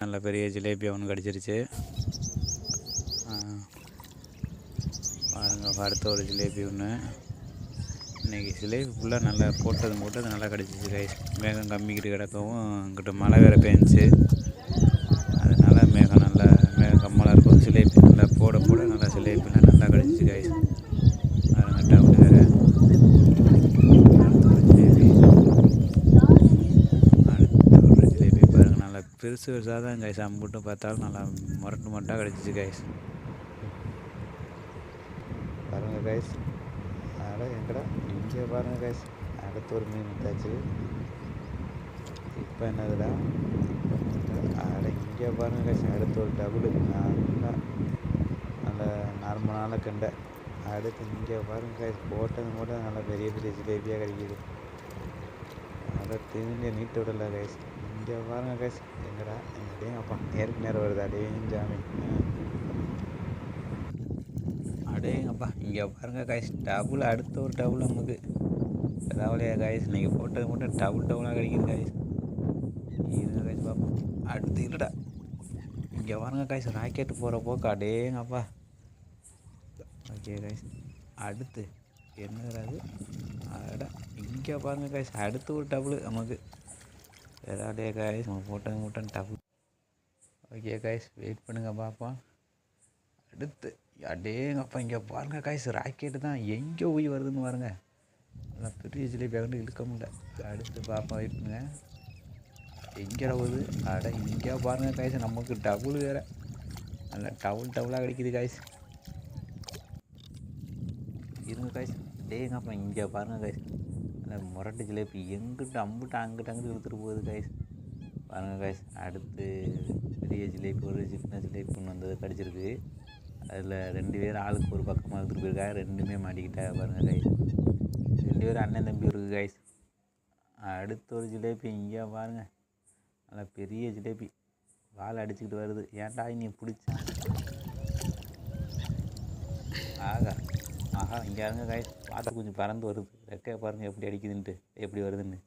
நல்ல பெரிய ஜிலேபி ஒன்று கிடச்சிருச்சு. பாருங்கள் அடுத்த ஒரு ஜிலேபி ஒன்று இன்றைக்கி ஜிலேபி ஃபுல்லாக நல்லா போட்டது போட்டது நல்லா கிடச்சிச்சு கைஸ் மேகம் கம்மிக்கிட்டு கிடக்கவும் இங்கிட்ட மழை வேறு பேஞ்சிச்சு அதனால் மேகம் நல்லா மேகம் கம்மலாக இருக்கும். ஜிலேபி நல்லா போட போட நல்லா ஜிலேபிலாம் நல்லா கிடச்சிச்சு கைஸ் பாருங்க டவுன் வேறு அடுத்த ஒரு ஜிலேபி அடுத்த ஒரு ஜிலேபி பாருங்க நல்லா பெருசு பெருசாக தான் கைஸ் அம்புட்டும் பார்த்தாலும் நல்லா முரட்டு முரட்டாக கிடச்சிச்சு கைஸ் பாருங்கள் கைஸ் அட எங்கடா? இங்கே பாருங்க கைஸ் அடுத்து ஒரு மீன் விட்டாச்சு இப்போ என்னதுடா? அட இங்கே பாருங்கள் கைஸ் அடுத்து ஒரு டபுள் நல்லா நல்ல நார்மலான கண்டை. அடுத்து இங்கே பாருங்க கைஸ் போட்டது மட்டும் நல்லா பெரிய பெரிய ஜிலேபியாக கிடைக்கிது. அதை திரும்பி நீட்டு விடல கைஸ் இங்கே பாருங்க கைஸ் எங்கடா? எங்கடே அப்பா நேருக்கு நேரம் வருது. அடேயும் ஜாமி. அடேங்கப்பா இங்கே பாருங்க கைஸ் டபுள் அடுத்த ஒரு டபுள் நமக்கு. ராவலையா கைஸ் நீங்கள் போட்டது மட்டும் டபுள் டபுளாக கிடைக்குது கைஸ் இருங்க கைஸ் பார்ப்போம் அடுத்து இல்லைடா. இங்கே பாருங்க கைஸ் ராக்கெட்டு போகிற போக்கு. அடேங்கப்பா ஓகே கைஸ் அடுத்து. என்னது அட இங்கே பாருங்க கைஸ் அடுத்து ஒரு டபுள் நமக்கு. ஏதாவது காய்ஸ் நம்ம போட்டது மட்டும் டபுள் ஓகே காய்ஸ் வெயிட் பண்ணுங்க பார்ப்போம் அடுத்து அடேங்கப்பா இங்கே பாருங்க காய்ஸ் ராக்கெட்டு தான். எங்கே போய் வருதுன்னு பாருங்க. நல்லா பெரிய ஜிலேபி வந்து இழுக்க முடியல. அடுத்து பார்ப்போம் வெயிட் பண்ணுங்க. எங்கே போகுது? அட இங்கே பாருங்க காய்ஸ் நமக்கு டபுள் வேறு. நல்லா டபுள் டபுளாக கிடைக்குது காய்ஸ் இருங்க காய்ஸ் டேங்கப்பா இங்கே பாருங்க காய்ஸ் இந்த முரட்டு ஜிலேபி எங்கிட்ட அம்பிட்டு அங்கிட்ட அங்கிட்டு இழுத்துட்டு போகுது கைஸ் பாருங்க கைஸ் அடுத்து பெரிய ஜிலேபி ஒரு சின்ன ஜிலேபி ஒன்று வந்தது கிடச்சிருக்கு. அதில் ரெண்டு பேர் ஆளுக்கு ஒரு பக்கமாக எடுத்துகிட்டு போயிருக்காங்க. ரெண்டுமே மாட்டிக்கிட்டா பாருங்கள் கைஸ் ரெண்டு பேரும் அண்ணன் தம்பி இருக்குது கைஸ் அடுத்த ஒரு ஜிலேபி இங்கே பாருங்க. நல்லா பெரிய ஜிலேபி. வால் அடிச்சுக்கிட்டு வருது. ஏன்டா நீ பிடிச்சா? ஆகா. ஆஹா இங்கே இருங்க காய் பார்த்து கொஞ்சம் பறந்து வருது. ரெக்கையை பாருங்கள் எப்படி அடிக்குதுன்ட்டு எப்படி வருதுன்னு.